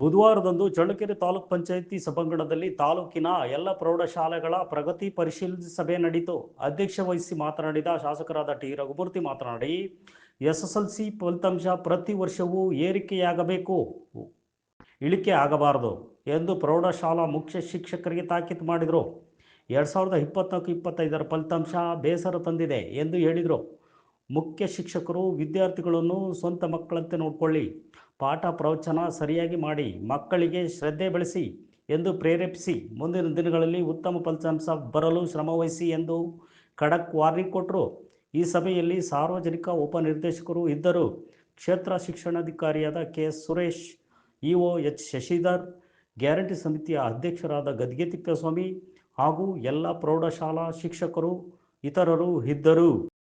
ಬುಧವಾರದಂದು ಚಳ್ಳಕೆರೆ ತಾಲೂಕ್ ಪಂಚಾಯಿತಿ ಸಭಾಂಗಣದಲ್ಲಿ ತಾಲೂಕಿನ ಎಲ್ಲ ಪ್ರೌಢಶಾಲೆಗಳ ಪ್ರಗತಿ ಪರಿಶೀಲನೆ ಸಭೆ ನಡೆಯಿತು ಅಧ್ಯಕ್ಷ ವಹಿಸಿ ಮಾತನಾಡಿದ ಶಾಸಕರಾದ ಟಿ. ರಘುಮೂರ್ತಿ ಮಾತನಾಡಿ, ಎಸ್ಎಸ್ಎಲ್ಸಿ ಫಲಿತಾಂಶ ಪ್ರತಿ ವರ್ಷವೂ ಏರಿಕೆಯಾಗಬೇಕು ಇಳಿಕೆ ಆಗಬಾರದು ಎಂದು ಪ್ರೌಢಶಾಲಾ ಮುಖ್ಯ ಶಿಕ್ಷಕರಿಗೆ ತಾಕೀತು ಮಾಡಿದರು. ಎರಡು ಸಾವಿರದ ಇಪ್ಪತ್ನಾಲ್ಕು ಇಪ್ಪತ್ತೈದರ ಫಲಿತಾಂಶ ಬೇಸರ ತಂದಿದೆ ಎಂದು ಹೇಳಿದರು. ಮುಖ್ಯ ಶಿಕ್ಷಕರು, ವಿದ್ಯಾರ್ಥಿಗಳನ್ನು ಸ್ವಂತ ಮಕ್ಕಳಂತೆ ನೋಡಿಕೊಳ್ಳಿ. ಪಾಠ ಪ್ರವಚನ ಸರಿಯಾಗಿ ಮಾಡಿ ಮಕ್ಕಳಿಗೆ ಶ್ರದ್ಧೆ ಬೆಳೆಸಿ ಎಂದು ಪ್ರೇರೇಪಿಸಿ ಮುಂದಿನ ದಿನಗಳಲ್ಲಿ ಉತ್ತಮ ಫಲಿತಾಂಶ ಬರಲು ಶ್ರಮವಹಿಸಿ ಎಂದು ಖಡಕ್ ವಾರ್ನಿಂಗ್ ಕೊಟ್ಟರು ಈ ಸಭೆಯಲ್ಲಿ ಸಾರ್ವಜನಿಕ ಉಪನಿರ್ದೇಶಕರು ಇದ್ದರು. ಕ್ಷೇತ್ರ ಶಿಕ್ಷಣಾಧಿಕಾರಿಯಾದ K S Suresh, EO H Shashidhar, guarantee ಸಮಿತಿಯ ಅಧ್ಯಕ್ಷರಾದ ಗದ್ಗೆ ತಿಪ್ಪೇಸ್ವಾಮಿ ಹಾಗೂ ಎಲ್ಲ ಪ್ರೌಢಶಾಲಾ ಶಿಕ್ಷಕರು, ಇತರರು ಇದ್ದರು.